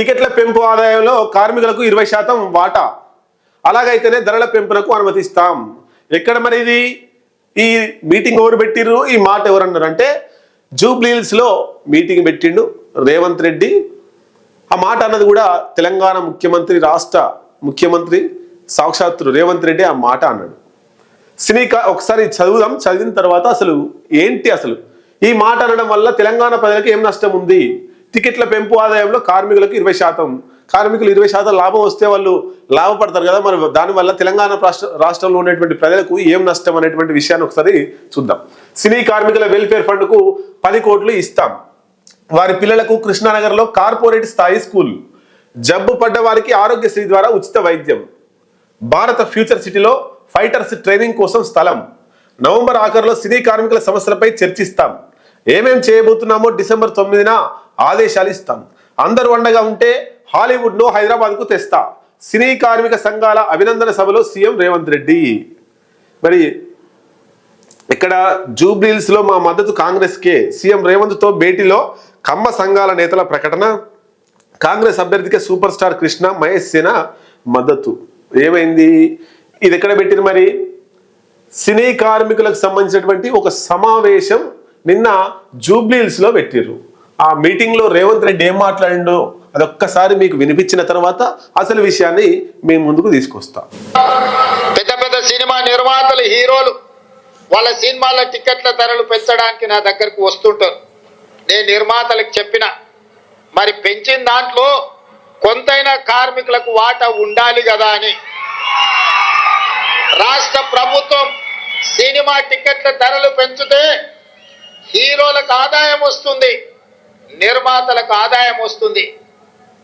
టికెట్ల పెంపు ఆదాయంలో కార్మికులకు ఇరవై శాతం వాటా. అలాగైతేనే ధరల పెంపునకు అనుమతిస్తాం. ఎక్కడ మరి ఇది? ఈ మీటింగ్ ఎవరు పెట్టిర్రు? ఈ మాట ఎవరు అన్నారంటే అంటే మీటింగ్ పెట్టిండు రేవంత్ రెడ్డి. ఆ మాట అన్నది కూడా తెలంగాణ ముఖ్యమంత్రి రాష్ట్ర ముఖ్యమంత్రి సాక్షాత్తు రేవంత్ రెడ్డి ఆ మాట అన్నాడు. సినీ ఒకసారి చదువుదాం. చదివిన తర్వాత అసలు ఏంటి అసలు? ఈ మాట అనడం వల్ల తెలంగాణ ప్రజలకు ఏం నష్టం ఉంది? టికెట్ల పెంపు ఆదాయంలో కార్మికులకు ఇరవై శాతం. కార్మికులు ఇరవై శాతం లాభం వస్తే వాళ్ళు లాభపడతారు కదా. మరి దానివల్ల తెలంగాణ రాష్ట్ర రాష్ట్రంలో ఉన్నటువంటి ప్రజలకు ఏం నష్టం అనేటువంటి విషయాన్ని ఒకసారి చూద్దాం. సినీ కార్మికుల వెల్ఫేర్ ఫండ్కు పది కోట్లు ఇస్తాం. వారి పిల్లలకు కృష్ణానగర్లో కార్పొరేట్ స్థాయి స్కూల్. జబ్బు పడ్డ వారికి ఆరోగ్యశ్రీ ద్వారా ఉచిత వైద్యం. భారత ఫ్యూచర్ సిటీలో ఫైటర్స్ ట్రైనింగ్ కోసం స్థలం. నవంబర్ ఆఖరులో సినీ కార్మికుల సమస్యలపై చర్చిస్తాం. ఏమేం చేయబోతున్నామో డిసెంబర్ తొమ్మిదిన ఆదేశాలు ఇస్తాం. అందరూ అండగా ఉంటే హాలీవుడ్ను హైదరాబాద్కు తెస్తా. సినీ కార్మిక సంఘాల అభినందన సభలో సీఎం రేవంత్ రెడ్డి. మరి ఇక్కడ జూబ్లీల్స్లో మా మద్దతు కాంగ్రెస్ కే సీఎం రేవంత్తో భేటీలో కమ్మ సంఘాల నేతల ప్రకటన. కాంగ్రెస్ అభ్యర్థికి సూపర్ స్టార్ కృష్ణ మహేష్ సేన మద్దతు. ఏమైంది? ఇది ఎక్కడ పెట్టింది మరి? సినీ కార్మికులకు సంబంధించినటువంటి ఒక సమావేశం నిన్న జూబ్లీహిల్స్లో పెట్టిర్రు ఆ మీటింగ్లో రేవంత్ రెడ్డి ఏం మాట్లాడిండో అదొక్కసారి మీకు వినిపించిన తర్వాత అసలు విషయాన్ని మేము ముందుకు తీసుకొస్తాం. పెద్ద పెద్ద సినిమా నిర్మాతలు హీరోలు వాళ్ళ సినిమాల టికెట్ల ధరలు పెంచడానికి నా దగ్గరకు వస్తుంటారు. నేను నిర్మాతలకు చెప్పిన మరి పెంచిన దాంట్లో కొంతైనా కార్మికులకు వాటా ఉండాలి కదా అని. రాష్ట్ర ప్రభుత్వం సినిమా టికెట్ల ధరలు పెంచితే హీరోలకు ఆదాయం వస్తుంది. నిర్మాతలకు ఆదాయం వస్తుంది.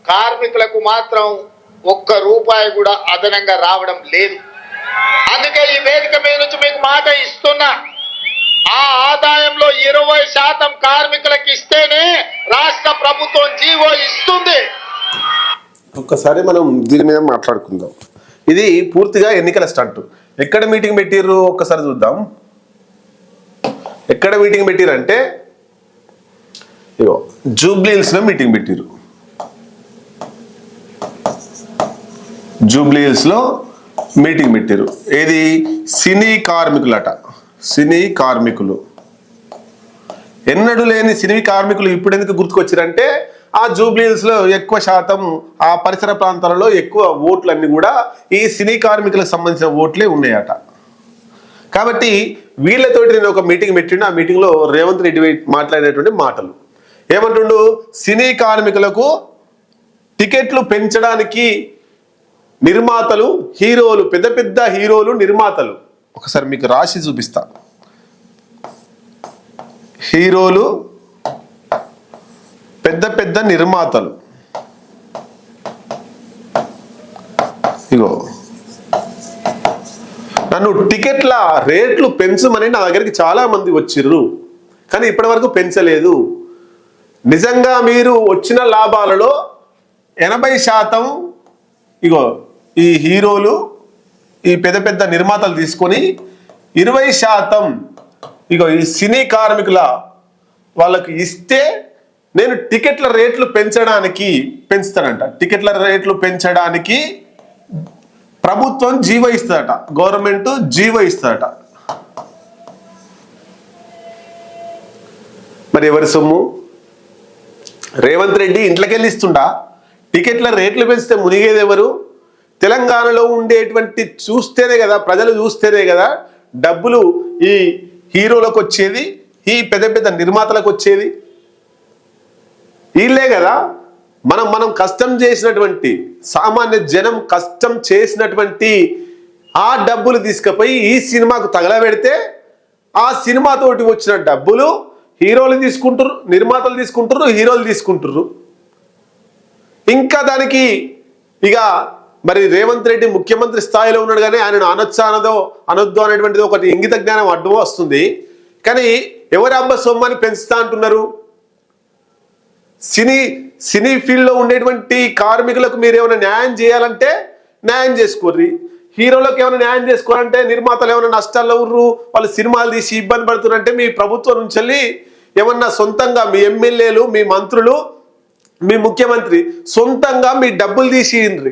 కార్మికులకు మాత్రం ఒక్క రూపాయి కూడా అదనంగా రావడం లేదు. అందుకే ఈ వేదిక మీద నుంచి మీకు మాట ఇస్తున్నా. ఆ ఆదాయంలో ఇరవై శాతం కార్మికులకు ఇస్తేనే రాష్ట్ర ప్రభుత్వం జీవో ఇస్తుంది. ఒక్కసారి మనం దీని మీద మాట్లాడుకుందాం. ఇది పూర్తిగా ఎన్నికల స్టంట్. ఎక్కడ మీటింగ్ పెట్టిర్రు? ఒక్కసారి చూద్దాం. ఎక్కడ మీటింగ్ పెట్టిరంటే ఇగో జూబ్లీహిల్స్లో మీటింగ్ పెట్టిర్రు. జూబ్లీహిల్స్లో మీటింగ్ పెట్టారు ఏది? సినీ కార్మికులట. సినీ కార్మికులు. ఎన్నడూ లేని సినీ కార్మికులు ఇప్పుడు ఎందుకు గుర్తుకొచ్చారంటే ఆ జూబ్లీహిల్స్లో ఎక్కువ శాతం ఆ పరిసర ప్రాంతాలలో ఎక్కువ ఓట్లన్నీ కూడా ఈ సినీ కార్మికులకు సంబంధించిన ఓట్లే ఉన్నాయట. కాబట్టి వీళ్ళతోటి నేను ఒక మీటింగ్ పెట్టిండు. ఆ మీటింగ్లో రేవంత్ రెడ్డి మాట్లాడేటువంటి మాటలు. ఏమంటుండు? సినీ కార్మికులకు టికెట్లు పెంచడానికి నిర్మాతలు హీరోలు పెద్ద పెద్ద హీరోలు నిర్మాతలు. ఒకసారి మీకు రాసి చూపిస్తా. హీరోలు పెద్ద పెద్ద నిర్మాతలు. ఇగో. నన్ను టికెట్ల రేట్లు పెంచమని నా దగ్గరికి చాలా మంది వచ్చిర్రు కానీ ఇప్పటి వరకు పెంచలేదు. నిజంగా మీరు వచ్చిన లాభాలలో ఎనభై శాతం ఇగో ఈ హీరోలు ఈ పెద్ద పెద్ద నిర్మాతలు తీసుకొని ఇరవై శాతం ఇగో ఈ సినీ కార్మికుల వాళ్ళకి ఇస్తే నేను టికెట్ల రేట్లు పెంచడానికి పెంచుతానంట టికెట్ల రేట్లు పెంచడానికి ప్రభుత్వం జీవో ఇస్తుందట. గవర్నమెంట్ జీవో ఇస్తుందట. మరి ఎవరి సొమ్ము? రేవంత్ రెడ్డి ఇంట్లోకెళ్ళిస్తుండా? టికెట్ల రేట్లు పెంచితే మునిగేది ఎవరు తెలంగాణలో ఉండేటువంటి చూస్తేనే కదా ప్రజలు చూస్తేనే కదా డబ్బులు ఈ హీరోలకు వచ్చేది ఈ పెద్ద పెద్ద నిర్మాతలకు వచ్చేది వీళ్ళే కదా మనం మనం కష్టం చేసినటువంటి సామాన్య జనం కష్టం చేసినటువంటి ఆ డబ్బులు తీసుకుపోయి ఈ సినిమాకు తగలబెడితే ఆ సినిమాతోటి వచ్చిన డబ్బులు హీరోలు తీసుకుంటారు నిర్మాతలు తీసుకుంటారు హీరోలు తీసుకుంటారు ఇంకా దానికి ఇక మరి రేవంత్ రెడ్డి ముఖ్యమంత్రి స్థాయిలో ఉన్నాడు కానీ ఆయనను అనొచ్చా అనదో అనొద్దు అనేటువంటిది ఒకటి ఇంగిత జ్ఞానం అడ్డం వస్తుంది. కానీ ఎవరి అబ్బ సొమ్మని పెంచుతా అంటున్నారు? సినీ సినీ ఫీల్డ్లో ఉండేటువంటి కార్మికులకు మీరు ఏమైనా న్యాయం చేయాలంటే న్యాయం చేసుకోర్రి. హీరోలకు ఏమైనా న్యాయం చేసుకోరంటే నిర్మాతలు ఏమైనా నష్టాల్లో ఉర్రు వాళ్ళు సినిమాలు తీసి ఇబ్బంది పడుతున్నారంటే మీ ప్రభుత్వం నుంచి వెళ్ళి ఏమన్నా సొంతంగా మీ ఎమ్మెల్యేలు మీ మంత్రులు మీ ముఖ్యమంత్రి సొంతంగా మీ డబ్బులు తీసియండ్రి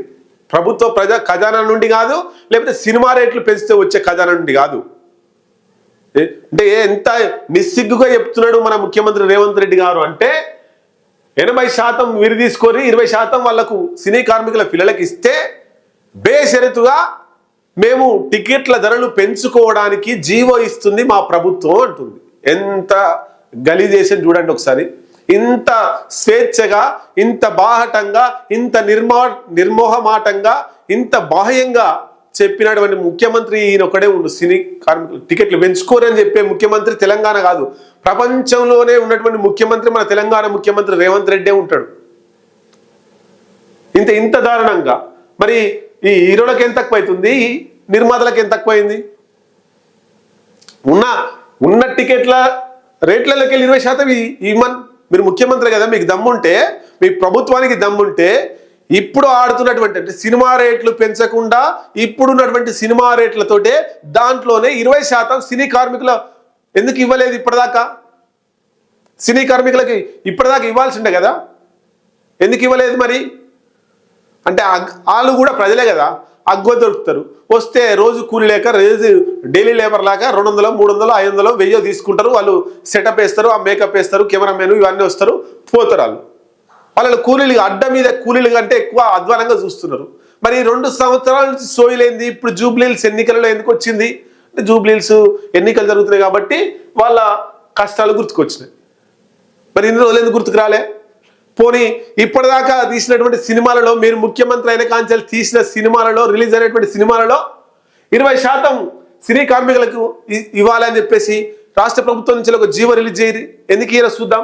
ప్రభుత్వ ప్రజా ఖజానా నుండి కాదు లేకపోతే సినిమా రేట్లు పెంచితే వచ్చే ఖజానా నుండి కాదు. అంటే ఎంత నిస్సిగ్గుగా చెప్తున్నాడు మన ముఖ్యమంత్రి రేవంత్ రెడ్డి గారు అంటే ఎనభై శాతం విరి తీసుకొని ఇరవై శాతం వాళ్ళకు సినీ కార్మికుల పిల్లలకి ఇస్తే బేషరతుగా మేము టికెట్ల ధరలు పెంచుకోవడానికి జీవో ఇస్తుంది మా ప్రభుత్వం అంటుంది. ఎంత గలీజేషన్ చూడండి ఒకసారి. ఇంత స్వేచ్ఛగా ఇంత బాహటంగా ఇంత నిర్మా నిర్మోహమాటంగా ఇంత బాహ్యంగా చెప్పినటువంటి ముఖ్యమంత్రి ఈయన ఒకడే ఉండు సినీ కార్మికులు. టికెట్లు పెంచుకోరని చెప్పే ముఖ్యమంత్రి తెలంగాణ కాదు. ప్రపంచంలోనే ఉన్నటువంటి ముఖ్యమంత్రి మన తెలంగాణ ముఖ్యమంత్రి రేవంత్ రెడ్డే ఉంటాడు. ఇంత ఇంత దారుణంగా. మరి ఈ హీరోలకు ఎంత తక్కువ అవుతుంది? నిర్మాతలకు ఎంత తక్కువైంది ఉన్న ఉన్న టికెట్ల రేట్లలోకి వెళ్ళి ఇరవై శాతం ఈ- మీరు ముఖ్యమంత్రి కదా మీకు దమ్ముంటే మీ ప్రభుత్వానికి దమ్ముంటే ఇప్పుడు ఆడుతున్నటువంటి అంటే సినిమా రేట్లు పెంచకుండా ఇప్పుడున్నటువంటి సినిమా రేట్లతోటే దాంట్లోనే ఇరవై శాతం సినీ కార్మికుల ఎందుకు ఇవ్వలేదు ఇప్పటిదాకా? సినీ కార్మికులకి ఇప్పటిదాకా ఇవ్వాల్సిండే కదా? ఎందుకు ఇవ్వలేదు మరి? అంటే అగ్- వాళ్ళు కూడా ప్రజలే కదా అగ్గు దొరుకుతారు. వస్తే రోజు కూలి లేక రోజు డైలీ లేబర్ లాగా రెండు వందలు మూడు వందలు ఐదు వందలు వెయ్యో తీసుకుంటారు. వాళ్ళు సెటప్ వేస్తారు ఆ మేకప్ వేస్తారు కెమెరామెన్ ఇవన్నీ వస్తారు పోతారు వాళ్ళు. వాళ్ళ కూలీలు అడ్డ మీద కూలీలు కంటే ఎక్కువ అధ్వానంగా చూస్తున్నారు. మరి రెండు సంవత్సరాల నుంచి సోయిలేంది ఇప్పుడు జూబ్లీల్స్ ఎన్నికలలో ఎందుకు వచ్చింది? అంటే జూబ్లీల్స్ ఎన్నికలు జరుగుతున్నాయి కాబట్టి వాళ్ళ కష్టాలు గుర్తుకొచ్చినాయి. మరి ఇన్ని రోజులు ఎందుకు గుర్తుకు రాలే? పోనీ ఇప్పటిదాకా తీసినటువంటి సినిమాలలో మీరు ముఖ్యమంత్రి అయిన కాంచెల్ తీసిన సినిమాలలో రిలీజ్ అయినటువంటి సినిమాలలో ఇరవై శాతం సినీ కార్మికులకు ఇ- ఇవ్వాలని చెప్పేసి రాష్ట్ర ప్రభుత్వం నుంచి ఒక జీవ రిలీజ్ చేయరు ఎందుకు ఈయన చూద్దాం?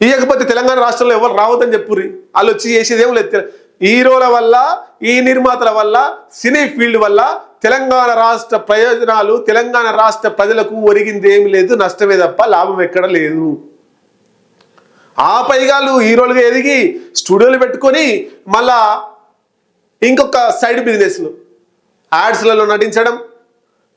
ఇవ్వకపోతే తెలంగాణ రాష్ట్రంలో ఎవరు రావద్దని చెప్పుర్రి. వాళ్ళు వచ్చి చేసేది ఏం లేదు. హీరోల వల్ల ఈ నిర్మాతల వల్ల సినీ ఫీల్డ్ వల్ల తెలంగాణ రాష్ట్ర ప్రయోజనాలు తెలంగాణ రాష్ట్ర ప్రజలకు ఒరిగింది ఏమి లేదు. నష్టమే తప్ప లాభం ఎక్కడ లేదు. ఆ పైగాలు హీరోలుగా ఎదిగి స్టూడియోలు పెట్టుకొని మళ్ళా ఇంకొక సైడ్ బిజినెస్లు. యాడ్స్లలో నటించడం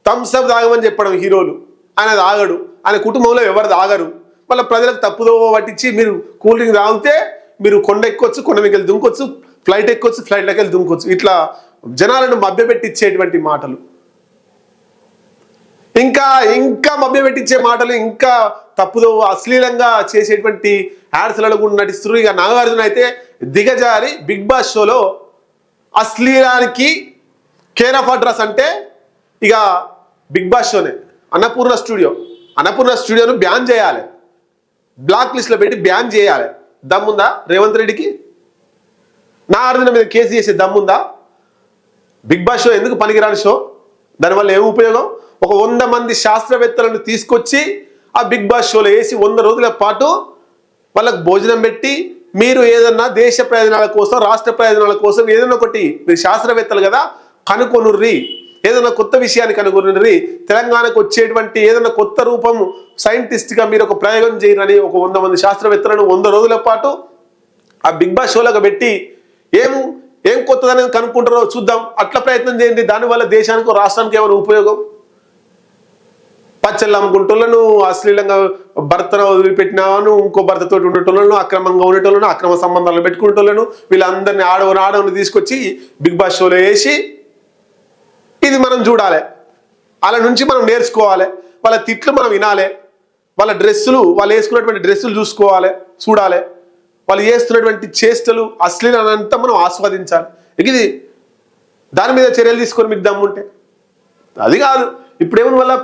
థమ్స్ అప్ తాగమని చెప్పడం హీరోలు. ఆయన తాగడు. ఆయన కుటుంబంలో ఎవరు తాగరు. మళ్ళీ ప్రజలకు తప్పుదో పట్టించి మీరు కూల్ డ్రింక్ తాగితే మీరు కొండ ఎక్కొచ్చు కొండ మీకు వెళ్ళి దుంకొచ్చు ఫ్లైట్ ఎక్కొచ్చు ఫ్లైట్లోకి వెళ్ళి దుంకొచ్చు. ఇట్లా జనాలను మభ్యపెట్టించేటువంటి మాటలు. ఇంకా ఇంకా మభ్యపెట్టించే మాటలు ఇంకా తప్పుదో అశ్లీలంగా చేసేటువంటి యాడ్స్లలో కూడా నటిస్తున్నారు ఇక నాగార్జున అయితే దిగజారి బిగ్ బాస్ షోలో అశ్లీలానికి కేర్ ఆఫ్ అడ్రస్ అంటే ఇక బిగ్ బాస్ షోనే. అన్నపూర్ణ స్టూడియో. అన్నపూర్ణ స్టూడియోను బ్యాన్ చేయాలి. బ్లాక్ లిస్ట్లో పెట్టి బ్యాన్ చేయాలి. దమ్ముందా? రేవంత్ రెడ్డికి? నాగార్జున మీద కేసు చేసే దమ్ముందా? బిగ్ బాస్ షో ఎందుకు పనికిరాని షో? దానివల్ల ఏం ఉపయోగం? ఒక వంద మంది శాస్త్రవేత్తలను తీసుకొచ్చి ఆ బిగ్ బాస్ షోలో వేసి వంద రోజుల పాటు వాళ్ళకు భోజనం పెట్టి మీరు ఏదన్నా దేశ ప్రయోజనాల కోసం రాష్ట్ర ప్రయోజనాల కోసం ఏదైనా ఒకటి మీరు శాస్త్రవేత్తలు కదా కనుకొనుర్రి. ఏదైనా కొత్త విషయాన్ని కనుగొనుర్రి తెలంగాణకు వచ్చేటువంటి ఏదైనా కొత్త రూపం సైంటిస్ట్గా మీరు ఒక ప్రయోగం చేయరని ఒక వంద మంది శాస్త్రవేత్తలను వంద రోజుల పాటు ఆ బిగ్ బాస్ షోలకు పెట్టి ఏం ఏం కొత్తదనేది కనుక్కుంటారో చూద్దాం. అట్లా ప్రయత్నం చేయండి. దానివల్ల దేశానికి రాష్ట్రానికి ఏమైనా ఉపయోగం? పచ్చళ్ళు అమ్ముకుంటోళ్ళను అశ్లీలంగా భర్తను వదిలిపెట్టినాను ఇంకో భర్తతో ఉండేటోళ్ళను అక్రమంగా ఉండేటోళ్ళను అక్రమ సంబంధాలు పెట్టుకునేటోళ్ళను వీళ్ళందరినీ ఆడవని ఆడవని తీసుకొచ్చి బిగ్ బాస్ షోలో వేసి ఇది మనం చూడాలి. వాళ్ళ నుంచి మనం నేర్చుకోవాలి. వాళ్ళ తిట్లు మనం వినాలి. వాళ్ళ డ్రెస్సులు వాళ్ళు వేసుకున్నటువంటి డ్రెస్సులు చూసుకోవాలి చూడాలి. వాళ్ళు చేస్తున్నటువంటి చేష్టలు అశ్లీలంతా మనం ఆస్వాదించాలి. ఇక ఇది దాని మీద చర్యలు తీసుకొని మీకు దమ్ముంటే. అది కాదు. ఇప్పుడేమో వాళ్ళ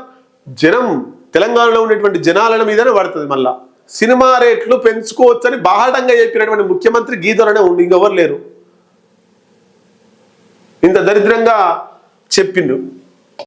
జనం తెలంగాణలో ఉన్నటువంటి జనాల మీదనే పడుతుంది మళ్ళా. సినిమా రేట్లు పెంచుకోవచ్చని బాహటంగా చెప్పినటువంటి ముఖ్యమంత్రి గీతలనే ఉండి ఇంకెవరు లేరు. ఇంత దరిద్రంగా చెప్పిండు.